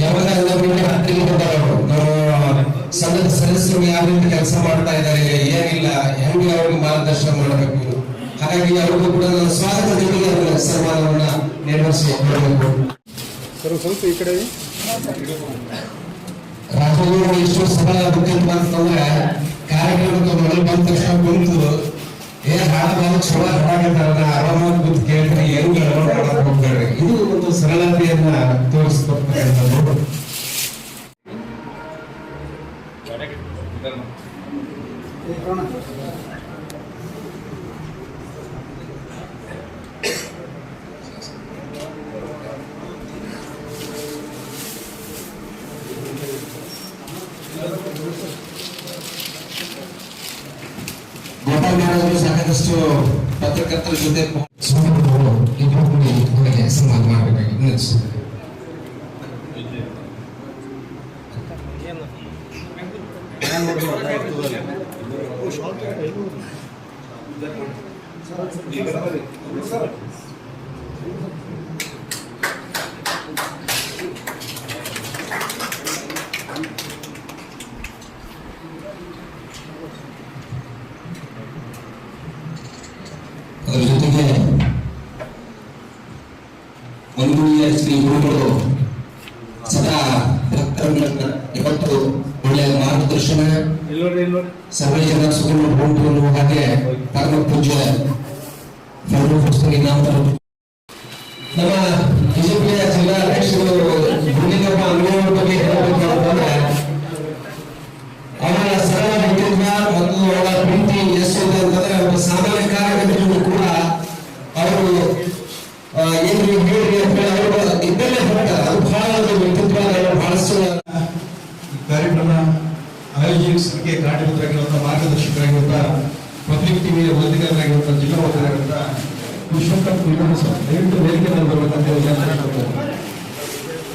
ಯಾವಾಗ ಎಲ್ಲರಿಗೆ ಹತ್ತಿರ ಅವರು ನಾವು ಸಂಘದ ಸದಸ್ಯರು ಯಾವ ರೀತಿ ಕೆಲಸ ಮಾಡ್ತಾ ಇದ್ದಾರೆ ಏನಿಲ್ಲ ಹೆಂಗೆ ಅವ್ರಿಗೆ ಮಾರ್ಗದರ್ಶನ ಮಾಡಬೇಕು? ಹಾಗಾಗಿ ಅವ್ರಿಗೂ ಕೂಡ ನಾನು ಸ್ವಾಗತ ಜೊತೆಗೆ ಅವರ ಸನ್ಮಾನವನ್ನ ನೆರವೇರಿಸಿ ಕೊಡಬೇಕು. ಸರ್ ಸ್ವಲ್ಪ ಈ ಕಡೆ ರಾಜಕೀಯ ಎಷ್ಟು ಸಭಾ ವ್ಯಕ್ತಿತ್ವ ಅಂತಂದ್ರೆ ಕಾರ್ಯಕ್ರಮಕ್ಕೆ ಮೊದಲು ಬಂದ ತಕ್ಷಣ ಕುಂತು ಏ ಹಾಡ ಬಾಳ ಚಲೋ ಹಾಡಾಗತ್ತಾರ ಆರಾಮಾಗಿ ಕುಂತು ಕೇಳ್ತಾರೆ ಗೋಪಾಲ್ ಮಹಾರಾಜರು ಸಾಕಷ್ಟು ಪತ್ರಕರ್ತರ ಜೊತೆ ಸನ್ಮಾನ ಮಾಡಬೇಕಾಗಿ aleluya, escribió todo. ವಿಶ್ವಕಪ್ ಕುಲಕರ್ಣಿ ಸರ್ ದಯವಿಟ್ಟು ವೇದಿಕೆ ಮೇಲೆ ಬರ್ಬೇಕಂತ ಹೇಳಿ ನಾನು ಕೇಳ್ಕೊಳ್ತೇನೆ.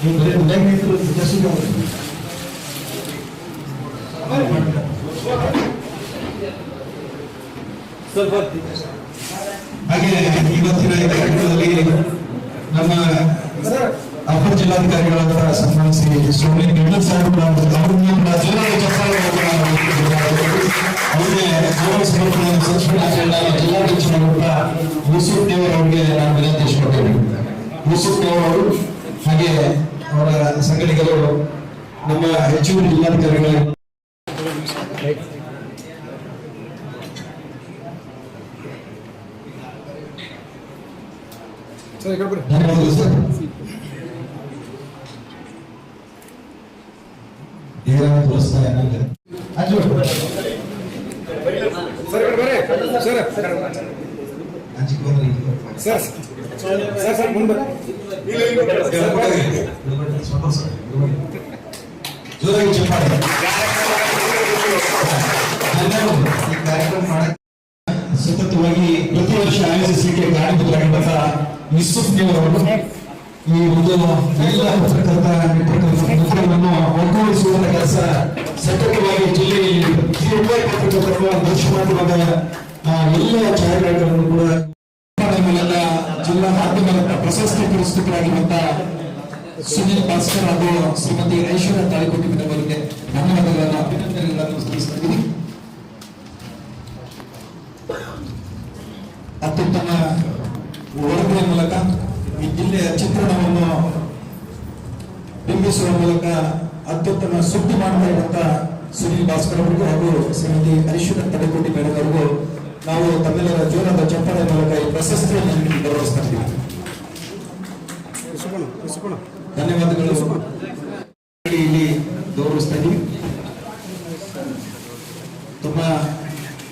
ನೀವು ಬರೀ ಉಲ್ಲೇಖಿತರು ಜಸ್ಟಿಗೆ ಹೋಗ್ಬೇಕು. ಸ್ವಲ್ಪ ಹಾಗೆ ಇವತ್ತಿನ ಈ ಕಾರ್ಯಕ್ರಮದಲ್ಲಿ ನಮ್ಮ ಅಪರ ಜಿಲ್ಲಾಧಿಕಾರಿಗಳಾದ ಸನ್ಮಾನಿಸಿ ಸೋಮಿ ನಿಡಲ್ ಸಾಹೇಬ್ ಅವರನ್ನು ಕೂಡ ಜೋರಾದ ಚಪ್ಪಾಳೆಗಳನ್ನು ನಾವು ಹೊರಡಿಸಬೇಕಾಗುತ್ತದೆ. ಅವರಿಗೆ ಗೌರವ ಸಮರ್ಪಣೆಯನ್ನು ಸಲ್ಲಿಸಬೇಕಾದ ಜಿಲ್ಲಾಧ್ಯಕ್ಷರಾದಂಥ ಯೂಸುಫ್ ದೇವರ್ ಅವರಿಗೆ ನಾನು ದೇವರ್ ಅವರು ಹಾಗೆ ಅವರ ಸಂಘಟಕರು ನಮ್ಮ ಕಡೆ ಧನ್ಯವಾದಗಳು ಸರ್ ಏನಾದ್ರು ಪುರಸ್ಕಾರ ಏನಿಲ್ಲ ಸತತವಾಗಿ ಪ್ರತಿ ವರ್ಷ ಆಯೋಜಿಸಲಿಕ್ಕೆ ಕಾರಣಭೂತರಾಗಿದ್ದಂತಹ ಯೂಸುಫ್ ಅವರು ಈ ಒಂದು ಎಲ್ಲ ಪತ್ರಕರ್ತ ಮಿತ್ರವನ್ನು ಒಗ್ಗೂಡಿಸುವಂತ ಕೆಲಸ ಸತತವಾಗಿ ಜಿಲ್ಲೆಯಲ್ಲಿ ಪತ್ರಕರ್ತರು ದೃಶ್ಯ ಮಾಡುವಾಗ ಎಲ್ಲ ಛಾಯಾಗ್ರಹಗಳನ್ನು ಕೂಡ ಜಿಲ್ಲಾ ಮಾಧ್ಯಮ ರತ್ನ ಪ್ರಶಸ್ತಿ ಪುರಸ್ಕೃತರಾಗಿರುವಂತ ಸುನಿಲ್ ಭಾಸ್ಕರ್ ಹಾಗೂ ಶ್ರೀಮತಿ ಐಶ್ವರ್ಯ ತಾಳಿಕೊಟ್ಟಿದ್ದ ಅವರಿಗೆ ಧನ್ಯವಾದಗಳನ್ನು, ಅಭಿನಂದನೆಗಳನ್ನು ಸಲ್ಲಿಸ್ತಿದ್ದೀನಿ ಅತ್ಯುತ್ತಮ ವರದಿಯ ಮೂಲಕ ಈ ಜಿಲ್ಲೆಯ ಚಿತ್ರಣವನ್ನು ಬಿಂಬಿಸುವ ಮೂಲಕ ಅತ್ಯುತ್ತಮ ಸುದ್ದಿ ಮಾಡ್ತಾ ಇರುವಂತ ಸುನಿಲ್ ಭಾಸ್ಕರ್ ಅವರಿಗೂ ಹಾಗೂ ಶ್ರೀಮತಿ ಐಶ್ವರ್ಯ ತಡೆಕೋಟಿ ಮೇಡಮ್ ಅವರಿಗೂ ನಾವು ತಮ್ಮೆಲ್ಲರ ಜೋರಾದ ಚಪ್ಪಾಳೆ ಮೂಲಕ ಈ ಪ್ರಶಸ್ತಿಯನ್ನು ನೀಡಿ ಗೌರವಿಸ್ತಾ ಇದ್ದೀವಿ. ಧನ್ಯವಾದಗಳು. ಇಲ್ಲಿ ಗೌರವಿಸ್ತಾ ಇದ್ದೀವಿ. ತಮ್ಮ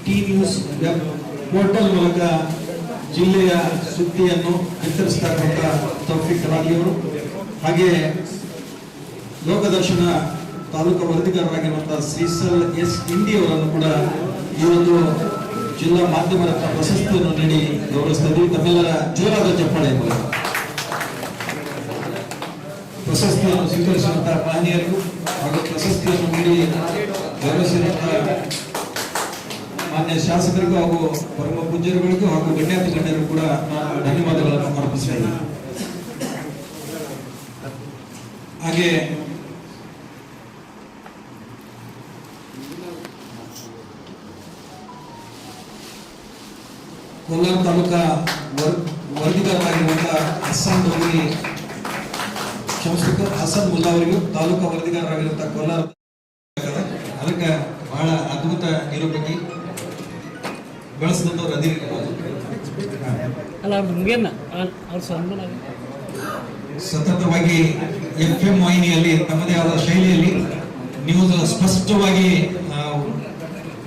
ಟಿ ನ್ಯೂಸ್ ವೆಬ್ ಪೋರ್ಟಲ್ ಮೂಲಕ ಜಿಲ್ಲೆಯ ಸುದ್ದಿಯನ್ನು ವಿತರಿಸ್ತಾ ಇರುವಂಥ ತೌಫಿಕ್ ಅವರು, ಹಾಗೆ ಲೋಕದರ್ಶನ ತಾಲೂಕು ವರದಿಗಾರರಾಗಿರುವಂಥ ಸೀಸಲ್ ಎಸ್ ಇಂಡಿ ಅವರನ್ನು ಕೂಡ ಈ ಒಂದು ಜಿಲ್ಲಾ ಮಾಧ್ಯಮದ ಪ್ರಶಸ್ತಿಯನ್ನು ನೀಡಿ ಗೌರವಿಸ್ತಾ ಇದ್ದೀವಿ ತಮ್ಮೆಲ್ಲರ ಜೋರಾದ ಚಪ್ಪಾಳೆ ಪ್ರಶಸ್ತಿಯನ್ನು ಸ್ವೀಕರಿಸುವಂತಹ ಮಹನೀಯರಿಗೂ ಹಾಗೂ ಪ್ರಶಸ್ತಿಯನ್ನು ನೀಡಿ ಮಾನ್ಯ ಶಾಸಕರಿಗೂ ಹಾಗೂ ಪರಮ ಪೂಜ್ಯರುಗಳಿಗೂ ಹಾಗೂ ಗಣ್ಯಾತಿ ಗಣ್ಯರು ಕೂಡ ನಾನು ಧನ್ಯವಾದಗಳನ್ನು ಅರ್ಪಿಸ್ತಾ ಇದ್ದೀನಿ. ಹಾಗೆ ಕೋಲಾರ ತಾಲೂಕಾ ವರ್- ವರದಿಗಾರರಾಗಿರುವಂತಹ ಅಸ್ಸಾಂ ಅವರಿಗೆ ಕ್ಷಮಿಸಬೇಕು ಹಸನ್ ಮುಲ್ಲಾ ಅವರಿಗೂ ತಾಲೂಕಾ ವರದಿಗಾರರಾಗಿರುವಂತಹ ಕೋಲಾರ ಅದಕ್ಕೆ ಬಹಳ ಅದ್ಭುತ ನಿರೂಪಕಿ ಬೆಳೆಸಿದಂಥವ್ರು ಅದಿರ್ಬೋದು ಅಲ್ಲ ಮುಗಿಯನ್ನ ಅವ್ರ ಸನ್ಮಾನ ಸತತವಾಗಿ ಎಫ್ ಎಂ ವಾಹಿನಿಯಲ್ಲಿ ತಮ್ಮದೇ ಆದ ಶೈಲಿಯಲ್ಲಿ ನ್ಯೂಸ್ ಸ್ಪಷ್ಟವಾಗಿ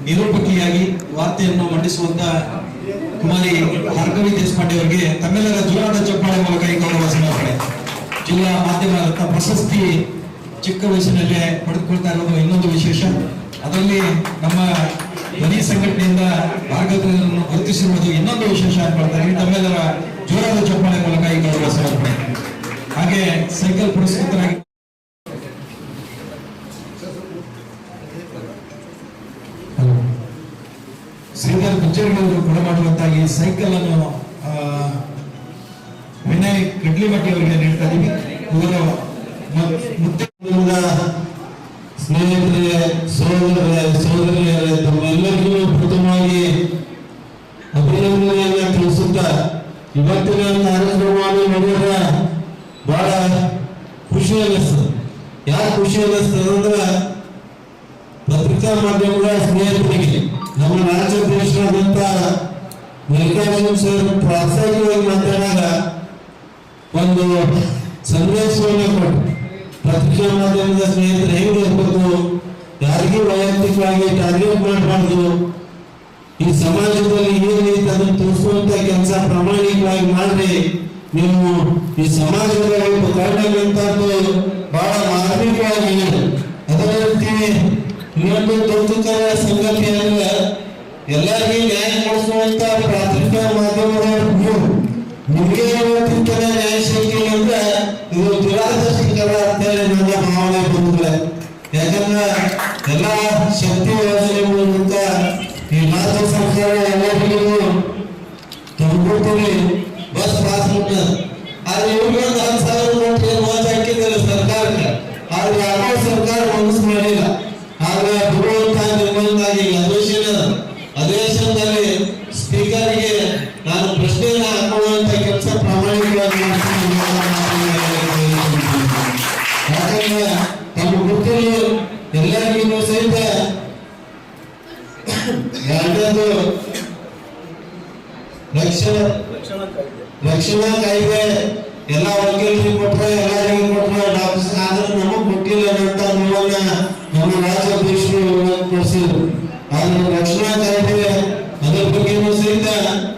ನಿರೂಪಕಿಯಾಗಿ ವಾರ್ತೆಯನ್ನು ಮಂಡಿಸುವಂತ ಕುಮಾರಿ ಭಾರ್ಗವಿ ದೇಶಪಾಂಡೆ ಅವರಿಗೆ ತಮ್ಮೆಲ್ಲರ ಜೋರಾದ ಚಪ್ಪಾಳೆ ಮೂಲಕ ಈ ಗೌರವ ಸಮರ್ಪಣೆ ಜಿಲ್ಲಾ ಮಾಧ್ಯಮ ರತ್ನ ಪ್ರಶಸ್ತಿ ಚಿಕ್ಕ ವಯಸ್ಸಿನಲ್ಲೇ ಪಡೆದುಕೊಳ್ತಾ ಇರೋದು ಇನ್ನೊಂದು ವಿಶೇಷ. ಅದರಲ್ಲಿ ನಮ್ಮ ಧ್ವನಿ ಸಂಘಟನೆಯಿಂದ ಭಾಗವತರನ್ನು ಗುರುತಿಸಿರುವುದು ಇನ್ನೊಂದು ವಿಶೇಷ ಅನ್ಕೊಳ್ತಾರೆ ತಮ್ಮೆಲ್ಲರ ಜೋರಾದ ಚಪ್ಪಾಳೆ ಮೂಲಕ ಈ ಗೌರವ ಸಮರ್ಪಣೆ. ಹಾಗೆ ಸೈಕಲ್ ಪುರಸ್ಕೃತರಾಗಿ ಶ್ರೀಧರ್ ಕೂಡ ಮಾಡುವಂತಹ ಈ ಸೈಕಲ್ ಅನ್ನು ವಿನಯ್ ಕಡ್ಲಿಮಟ್ಟಿ ಅವರಿಗೆ ನೀಡ್ತಾ ಇದೀವಿ ಇವರು ಮ- ಯಾಕೆ ಖುಷಿ ಅನ್ನಿಸ್ತದೆ ಅಂದ್ರೆ ಪತ್ರಿಕಾ ಮಾಧ್ಯಮಗಳ ಸ್ನೇಹಿತರಿಗೆ. ನಮ್ಮ ರಾಜ್ಯಾಧ್ಯಕ್ಷರಾದಂತ ಮಲ್ಲಿಕಾರ್ಜುನ್ ಸರ್ ಪ್ರಾಸ್ತಾವಿಕವಾಗಿ ಮಾತಾಡಿದಾಗ ಒಂದು ಸಂದೇಶವನ್ನು ಕೊಟ್ಟು ಪತ್ರಿಕಾ ಮಾಧ್ಯಮದ ಸ್ನೇಹಿತರು ಹೆಂಗೆ ಇರಬೇಕು ಯಾರಿಗೂ ವೈಯಕ್ತಿಕವಾಗಿ ಟಾರ್ಗೆಟ್ ಮಾಡಬಾರ್ದು, ಈ ಸಮಾಜದಲ್ಲಿ ಏನೈತೆ ಅದನ್ನು ತೋರಿಸುವಂತ ಕೆಲಸ ಪ್ರಾಮಾಣಿಕವಾಗಿ ಮಾಡ್ರಿ. ನೀವು ಈ ಸಮಾಜದಲ್ಲಿ ಕಾರಣಗಳಂತದ್ದು ಬಹಳ ಮಾರ್ಮಿಕವಾಗಿ ಇದೆ. ಅದೇ ರೀತಿ ಇನ್ನೊಂದು ದೊಡ್ಡಕರ ಸಂಗತಿ ಅಂದ್ರೆ ಎಲ್ಲರಿಗೂ ನ್ಯಾಯ ಕೊಡಿಸುವಂತ ಪ್ರಾಥಮಿಕ ಮಾಧ್ಯಮದವರು ನೀವು ನಿಮಗೆ ಇವತ್ತಿನ ತನ ನ್ಯಾಯ ಸಿಕ್ಕಿಲ್ಲ ಅಂದ್ರೆ ಇದು ದುರಾದೃಷ್ಟಕರ ಅಂತೇಳಿ ನನ್ನ ಭಾವನೆ ಬಂದಿದೆ ಯಾಕಂದ್ರೆ ಎಲ್ಲ ಶಕ್ತಿ ಯೋಜನೆ ಮೂಲಕ ಈ ಮಾತೃ ಸರ್ಕಾರ ಎಲ್ಲರಿಗೂ ತುಮಕೂರಲ್ಲಿ ಎರಡನೇದು ರಕ್ಷಣಾ ರಕ್ಷಣಾ ಕಾಯ್ದೆ. ಎಲ್ಲ ವಕೀಲರಿಗೆ ಕೊಟ್ರೆ ಎಲ್ಲರಿಗೂ ಕೊಟ್ರೆ ಡಾಕ್ಟರ್ಸ್ ಆದ್ರೆ ನಮಗ್ ಕೊಟ್ಟಿಲ್ಲ ಅಂತ ನಮ್ಮನ್ನ ನಮ್ಮ ರಾಜ್ಯಾಧ್ಯಕ್ಷರು ಕೊಡಿಸಿದ್ರು ಆದ್ರೆ ರಕ್ಷಣಾ ಕಾಯ್ದೆ. ಅದರ ಬಗ್ಗೆನೂ ಸಹಿತ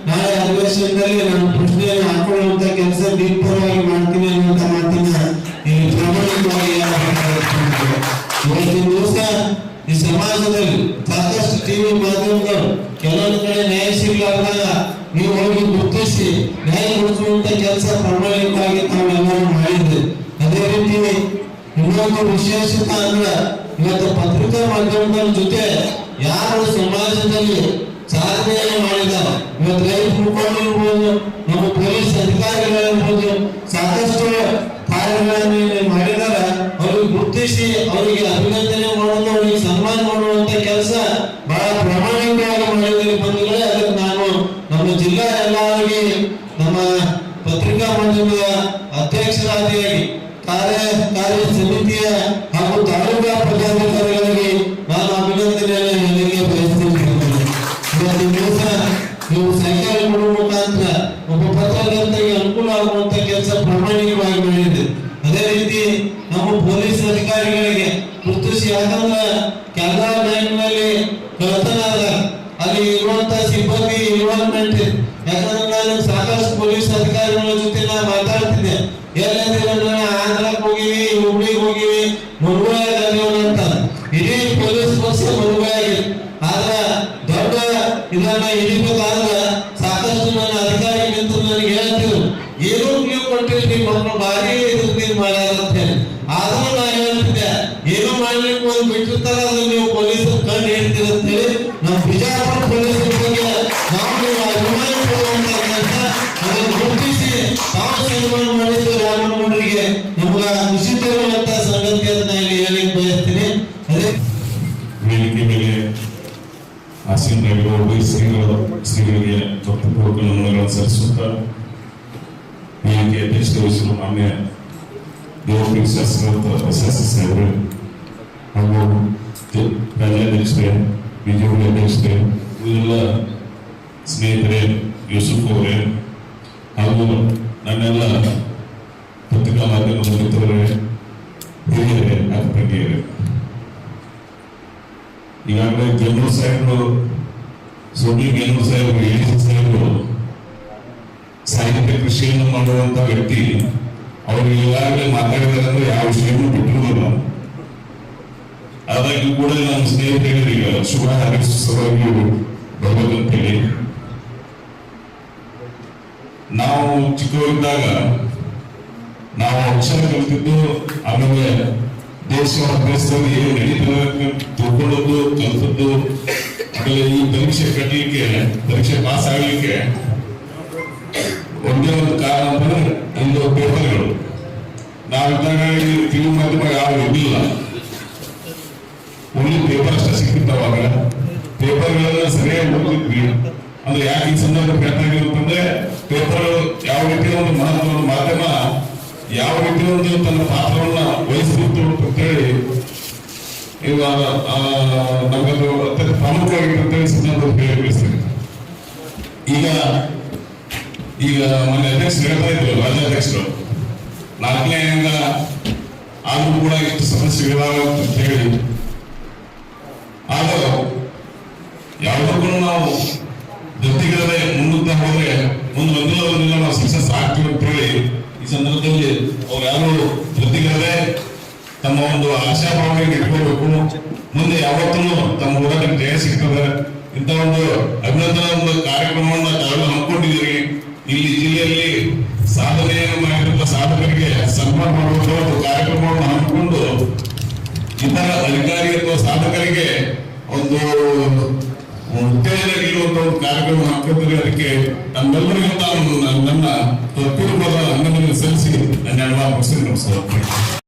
ನಾಳೆ ಅಧಿವೇಶನದಲ್ಲಿ ನಾನು ಪ್ರಶ್ನೆಯನ್ನು ಹಾಕೊಳ್ಳುವಂತ ಕೆಲಸ ದೀಪರವಾಗಿ ಮಾಡ್ತೀನಿ ಅನ್ನುವಂತ ಮಾತನ್ನ ಇಲ್ಲಿ ಪ್ರಾಮಾಣಿಕವಾಗಿ. ಇವತ್ತಿನ ದಿವಸ ಈ ಸಮಾಜದಲ್ಲಿ ಸಾಕಷ್ಟು ಟಿವಿ ಮಾಧ್ಯಮಗಳು ಕೆಲವೊಂದು ಕಡೆ ನ್ಯಾಯ ಸಿಗ್ಲಾರ್ದಾಗ ನೀವು ಹೋಗಿ ಗುರುತಿಸಿ, ನ್ಯಾಯ ಕೊಡಿಸುವಂತ ಕೆಲಸ ಪ್ರಾಮಾಣಿಕವಾಗಿ ತಾವೆಲ್ಲರೂ ಮಾಡಿದ್ದೆ ಅದೇ ರೀತಿ ಇನ್ನೊಂದು ವಿಶೇಷತೆ ಅಂದ್ರೆ ಇವತ್ತು ಪತ್ರಿಕಾ ಮಾಧ್ಯಮಗಳ ಜೊತೆ ಯಾರು ಸಮಾಜದಲ್ಲಿ ಸಾಧನೆಯನ್ನು ಮಾಡಿದ್ದಾರೆ. ಇವತ್ತು ರೈತ ಮುಖಂಡರಿರ್ಬೋದು ನಮ್ಮ ಇವತ್ತಿನ ದಿವಸ ನೀವು ಸೈಕಲ್ ಮುಖಾಂತರ ಒಬ್ಬ ಪತ್ರಕರ್ತರಿಗೆ ಅನುಕೂಲ ಆಗುವಂತ ಕೆಲಸ ಪ್ರಾಮಾಣಿಕವಾಗಿ ಮಾಡಿದೆ ಅದೇ ರೀತಿ ನಮ್ಮ ಪೊಲೀಸ್ ಅಧಿಕಾರಿಗಳಿಗೆ ಗುರುತಿಸಿ ಯಾಕಂದ್ರೆ ಕೆನರಾ ಬ್ಯಾಂಕ್ನಲ್ಲಿ ನಲ್ಲಿ ಆದ ಅಲ್ಲಿ ಇರುವಂತ ಸಿಬ್ಬಂದಿ ಇನ್ವಾಲ್ವ್ಮೆಂಟ್ ಯಾಕಂದ್ರೆ ನಾನು ಸಾಕಷ್ಟು ಪೊಲೀಸ್ ಅಧಿಕಾರಿಗಳ ಜೊತೆ ನಾ ಮಾತಾಡ್ತಿದ್ದೆ ಎಲ್ಲಂದ್ರೆ ನಾನು ಆಂಧ್ರಕ್ಕೆ ಹೋಗಿವಿ ಹುಬ್ಳಿಗೆ ಹೋಗಿವಿ ಮುಂಬೈ ಅಂತ ಇಡೀ ಪೊಲೀಸ್ ಪಕ್ಷ ಮುಂಬೈ ಆದ್ರೆ ದೊಡ್ಡ ಇದನ್ನ ಹಿಡಿಬೇಕಾದ್ರೆ ಸಾಕಷ್ಟು ನನ್ನ ಅಧಿಕಾರಿ ನಿಂತು ನನಗೆ ಹೇಳ್ತೀವಿ ಏನೋ ನೀವು ಕೊಟ್ಟಿರಿ ಭಾರಿ ಇದು ಮಾಡ್ಯಾರ ಅಂತ ಹೇಳಿ. ನಾ ಹೇಳ್ತಿದ್ದೆ, ಏನೋ ಮಾಡ್ಲಿಕ್ಕೆ ಒಂದು ಬಿಟ್ಟಿರ್ತಾರ, ಅದು ನೀವು ಪೊಲೀಸರು ಕಂಡು ಅಂತ ಅಂತೇಳಿ ನಮ್ಮ ಬಿಜಾಪುರ ಪೊಲೀಸರ ಬಗ್ಗೆ ನಾವು ನೀವು ಅಭಿಮಾನ ಕೊಡುವಂತ ಅದನ್ನು ಗುರುತಿಸಿ ತಾವು ಸನ್ಮಾನ ಮಾಡಿದ್ದು ರಾಮಣ್ಣರಿಗೆ ನಮ್ಗ ಖುಷಿ ತರುವಂತ ಸಂಗತಿ ಅಂತ ಇಲ್ಲಿ ಹೇಳಿ ಬಯಸ್ತೀನಿ. ಆಸೀನರಾಗಿರುವ ಉಭಯ ಶ್ರೀಗಳ ಶ್ರೀಗಳಿಗೆ ಭಕ್ತಪೂರ್ವಕ ನಮನಗಳನ್ನು ಸಲ್ಲಿಸುತ್ತಾ ವೇದಿಕೆ ಅಧ್ಯಕ್ಷ ವಹಿಸಲು ಮಾನ್ಯ ದೇವಪ್ರಿಯ ಶಾಸಕ ಸಾಹೇಬರು ಹಾಗೂ ರಾಜ್ಯಾಧ್ಯಕ್ಷರೇ ಬಿಜೆಪಿ ಅಧ್ಯಕ್ಷರೇ ಇವೆಲ್ಲ ಸ್ನೇಹಿತರೇ ಯೂಸುಫ್ ಅವರೇ ಹಾಗೂ ನನ್ನೆಲ್ಲ ಪತ್ರಿಕಾ ಮಾಧ್ಯಮದ ಮಿತ್ರರೇ ಹಿರಿಯರೇ ಅಕ್ಕ ಸೋನಿ ಗೆಲ್ಲೂರು ಸಾಹೇಬರು ಎಡಿಸಿ ಸಾಹೇಬರು, ಸಾಹಿತ್ಯ ಕೃಷಿಯನ್ನು ಮಾಡುವಂತ ವ್ಯಕ್ತಿ, ಅವರು ಈಗಾಗಲೇ ಮಾತಾಡಿದಾರೆ ಯಾವ ಯಾವ ವಿಷಯವನ್ನು ಬಿಟ್ಟಿರುವುದಿಲ್ಲ. ಆದಾಗ್ಯೂ ಕೂಡ ನಮ್ಮ ಸ್ನೇಹಿತರಿಗೆ ಈಗ, ಶುಭ ಹಾರೈಸುವಾಗಿ ಬರ್ಬೇಕಂತೇಳಿ ನಾವು ಚಿಕ್ಕವರಿದ್ದಾಗ, ನಾವು ಅಕ್ಷರ ಕಲಿತಿದ್ದು, ಆಮೇಲೆ ದೇಶ ದೇಶದಲ್ಲಿ ಏನು ನಡೀತದೆ ತಿಳ್ಕೊಳ್ಳೋದು, ಕಲಿತದ್ದು ಆಮೇಲೆ ಈ ಪರೀಕ್ಷೆ ಕಟ್ಟಲಿಕ್ಕೆ, ಪರೀಕ್ಷೆ ಪಾಸ್ ಆಗಲಿಕ್ಕೆ ಒಂದೇ ಒಂದು ಕಾರಣ ಅಂತಂದ್ರೆ ಒಂದು ಪೇಪರ್ಗಳು. ನಾವಿದ್ದಾಗ ಟಿವಿ ಮಾಧ್ಯಮ ಯಾವ ಇರಲಿಲ್ಲ. ಓನ್ಲಿ ಪೇಪರ್ ಅಷ್ಟೇ ಸಿಕ್ಕಿತ್ತವಾಗ ಪೇಪರ್ಗಳನ್ನ ಸರಿಯಾಗಿ ಓದಿದ್ವಿ ಅಂದ್ರೆ ಯಾಕೆ ಈ ಸಂದರ್ಭ ಪ್ರಯತ್ನ ಪೇಪರ್ ಯಾವ ರೀತಿಯ ಒಂದು ಒಂದು ಮಾಧ್ಯಮ ಯಾವ ರೀತಿಯ ಒಂದು ತನ್ನ ಪಾತ್ರವನ್ನ ವಹಿಸಿತ್ತು ಅಂತೇಳಿ ಇವಾಗ ಆ, ನಮ್ಮದು ಅತ್ಯಂತ ಪ್ರಮುಖವಾಗಿ ಪ್ರತಿನಿಧಿಸಿದ್ದು ಬಯಸ್ತೇನೆ ಈಗ ಈಗ ಮೊನ್ನೆ ಅಧ್ಯಕ್ಷರು ಹೇಳ್ತಾ ಇದ್ರು ರಾಜ್ಯಾಧ್ಯಕ್ಷರು ನಾಲ್ಕನೇ ಆದರೂ ಕೂಡ ಎಷ್ಟು ಸಮಸ್ಯೆಗಳಿದಾವೆ ಅಂತ ಹೇಳಿ. ಆದರೂ ಯಾವುದಕ್ಕೂ ನಾವು ಜೊತೆಗಿರದೆ ಮುನ್ನುಗ್ತಾ ಹೋದ್ರೆ ಒಂದಿಲ್ಲ ಒಂದಿಲ್ಲ ನಾವು ಸಕ್ಸಸ್ ಆಗ್ತೀವಿ ಅಂತ ಹೇಳಿ ಈ ಸಂದರ್ಭದಲ್ಲಿ ಅವ್ರು ಯಾರು ಜೊತೆಗಿರದೆ ತಮ್ಮ ಒಂದು ಆಶಾಭಾವನೆಯನ್ನು ಇಟ್ಕೋಬೇಕು. ಮುಂದೆ ಯಾವತ್ತೂ ತಮ್ಮ ಹೋರಾಟಕ್ಕೆ ಜಯ ಸಿಗ್ತದೆ. ಇಂಥ ಒಂದು ಅಭಿನಂದನಾ ಒಂದು ಕಾರ್ಯಕ್ರಮವನ್ನು ತಾವೆಲ್ಲ ಹಮ್ಮಿಕೊಂಡಿದ್ದೀರಿ. ಇಲ್ಲಿ ಜಿಲ್ಲೆಯಲ್ಲಿ ಸಾಧನೆಯನ್ನು ಮಾಡಿರುವ ಸಾಧಕರಿಗೆ ಸನ್ಮಾನ ಮಾಡುವಂತಹ ಒಂದು ಕಾರ್ಯಕ್ರಮವನ್ನು ಹಮ್ಮಿಕೊಂಡು ಇತರ ಅಧಿಕಾರಿ ಅಥವಾ ಸಾಧಕರಿಗೆ ಒಂದು ಉತ್ತೇಜನ ನೀಡುವಂತಹ ಒಂದು ಕಾರ್ಯಕ್ರಮ ಹಾಕಿದ್ರೆ ಅದಕ್ಕೆ ನಮ್ಮೆಲ್ಲರಿಗೂ ತಾನು ನನ್ನ ತಪ್ಪೂರ್ವದ ಅಭಿನಂದನೆ ಸಲ್ಲಿಸಿ ನನ್ನ ಮುಗಿಸಿ ನಮಸ್ಕಾರ.